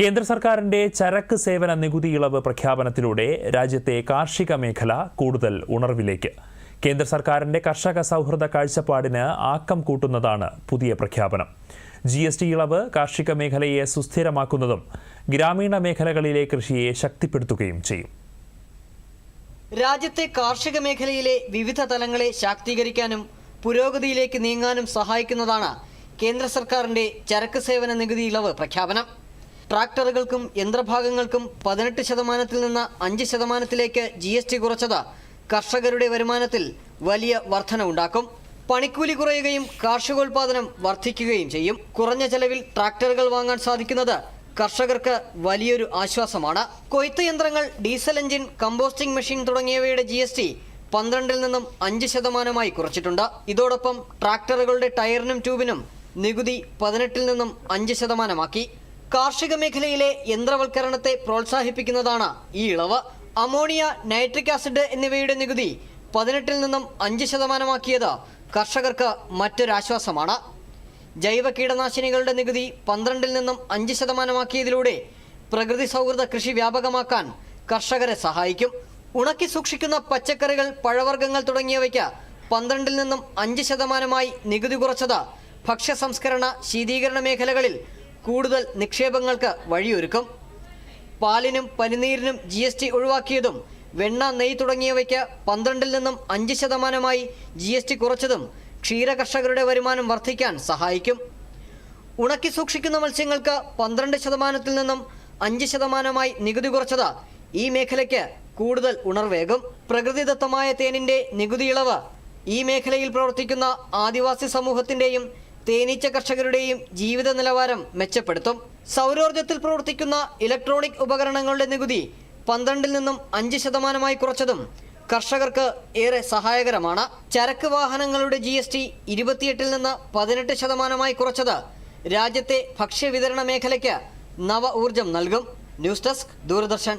കേന്ദ്ര സർക്കാരിന്റെ ചരക്ക് സേവന നികുതി ഇളവ് പ്രഖ്യാപനത്തിലൂടെ രാജ്യത്തെ കാർഷിക മേഖല കൂടുതൽ ഉണർവിലേക്ക്. കേന്ദ്ര സർക്കാരിന്റെ കർഷക സൗഹൃദ കാഴ്ചപ്പാടിന് ആക്കം കൂട്ടുന്നതാണ് പുതിയ പ്രഖ്യാപനം. ജി എസ് ടി ഇളവ് കാർഷിക മേഖലയെ സുസ്ഥിരമാക്കുന്നതും ഗ്രാമീണ മേഖലകളിലെ കൃഷിയെ ശക്തിപ്പെടുത്തുകയും ചെയ്യും. രാജ്യത്തെ കാർഷിക മേഖലയിലെ വിവിധ തലങ്ങളെ ശാക്തീകരിക്കാനും പുരോഗതിയിലേക്ക് നീങ്ങാനും സഹായിക്കുന്നതാണ് കേന്ദ്ര സർക്കാരിന്റെ ചരക്ക് സേവന നികുതി ഇളവ് പ്രഖ്യാപനം. ട്രാക്ടറുകൾക്കും യന്ത്രഭാഗങ്ങൾക്കും പതിനെട്ട് ശതമാനത്തിൽ നിന്ന് അഞ്ച് ശതമാനത്തിലേക്ക് ജി എസ് ടി കുറച്ചത് കർഷകരുടെ വരുമാനത്തിൽ വലിയ വർധന ഉണ്ടാക്കും പണിക്കൂലി കുറയുകയും കാർഷികോൽപാദനം വർദ്ധിക്കുകയും ചെയ്യും. കുറഞ്ഞ ചെലവിൽ ട്രാക്ടറുകൾ വാങ്ങാൻ സാധിക്കുന്നത് കർഷകർക്ക് വലിയൊരു ആശ്വാസമാണ്. കൊയ്ത്ത് യന്ത്രങ്ങൾ ഡീസൽ എഞ്ചിൻ കമ്പോസ്റ്റിംഗ് മെഷീൻ തുടങ്ങിയവയുടെ ജി എസ് ടി പന്ത്രണ്ടിൽ നിന്നും അഞ്ച് ശതമാനമായി കുറച്ചിട്ടുണ്ട്. ഇതോടൊപ്പം ട്രാക്ടറുകളുടെ ടയറിനും ട്യൂബിനും നികുതി പതിനെട്ടിൽ നിന്നും അഞ്ച് ശതമാനമാക്കി. കാർഷിക മേഖലയിലെ യന്ത്രവൽക്കരണത്തെ പ്രോത്സാഹിപ്പിക്കുന്നതാണ് ഈ ഇളവ്. അമോണിയ നൈട്രിക് ആസിഡ് എന്നിവയുടെ നികുതി പതിനെട്ടിൽ നിന്നും അഞ്ച് ശതമാനമാക്കിയത് കർഷകർക്ക് മറ്റൊരാശ്വാസമാണ്. ജൈവ കീടനാശിനികളുടെ നികുതി പന്ത്രണ്ടിൽ നിന്നും അഞ്ച് ശതമാനമാക്കിയതിലൂടെ പ്രകൃതി സൗഹൃദ കൃഷി വ്യാപകമാക്കാൻ കർഷകരെ സഹായിക്കും. ഉണക്കി സൂക്ഷിക്കുന്ന പച്ചക്കറികൾ പഴവർഗങ്ങൾ തുടങ്ങിയവയ്ക്ക് പന്ത്രണ്ടിൽ നിന്നും അഞ്ച് ശതമാനമായി നികുതി കുറച്ചത് ഭക്ഷ്യ സംസ്കരണ ശീതീകരണ മേഖലകളിൽ കൂടുതൽ നിക്ഷേപങ്ങൾക്ക് വഴിയൊരുക്കും. പാലിനും പനിനീരിനും ജി എസ് ടി ഒഴിവാക്കിയതും വെണ്ണ നെയ് തുടങ്ങിയവയ്ക്ക് പന്ത്രണ്ടിൽ നിന്നും അഞ്ച് ശതമാനമായി ജി എസ് ടി കുറച്ചതും ക്ഷീരകർഷകരുടെ വരുമാനം വർദ്ധിക്കാൻ സഹായിക്കും. ഉണക്കി സൂക്ഷിക്കുന്ന മത്സ്യങ്ങൾക്ക് പന്ത്രണ്ട് ശതമാനത്തിൽ നിന്നും അഞ്ച് ശതമാനമായി നികുതി കുറച്ചത് ഈ മേഖലയ്ക്ക് കൂടുതൽ ഉണർവേകും. പ്രകൃതിദത്തമായ തേനിന്റെ നികുതി ഇളവ് ഈ മേഖലയിൽ പ്രവർത്തിക്കുന്ന ആദിവാസി സമൂഹത്തിന്റെയും തേനീച്ച കർഷകരുടെയും ജീവിത നിലവാരം മെച്ചപ്പെടുത്തും. സൗരോർജത്തിൽ പ്രവർത്തിക്കുന്ന ഇലക്ട്രോണിക് ഉപകരണങ്ങളുടെ നികുതി പന്ത്രണ്ടിൽ നിന്നും അഞ്ച് ശതമാനമായി കുറച്ചതും കർഷകർക്ക് ഏറെ സഹായകരമാണ്. ചരക്ക് വാഹനങ്ങളുടെ ജി എസ് ടി ഇരുപത്തിയെട്ടിൽ നിന്ന് പതിനെട്ട് ശതമാനമായി കുറച്ചത് രാജ്യത്തെ ഭക്ഷ്യവിതരണ മേഖലയ്ക്ക് നവ ഊർജം നൽകും. News desk Doordarshan.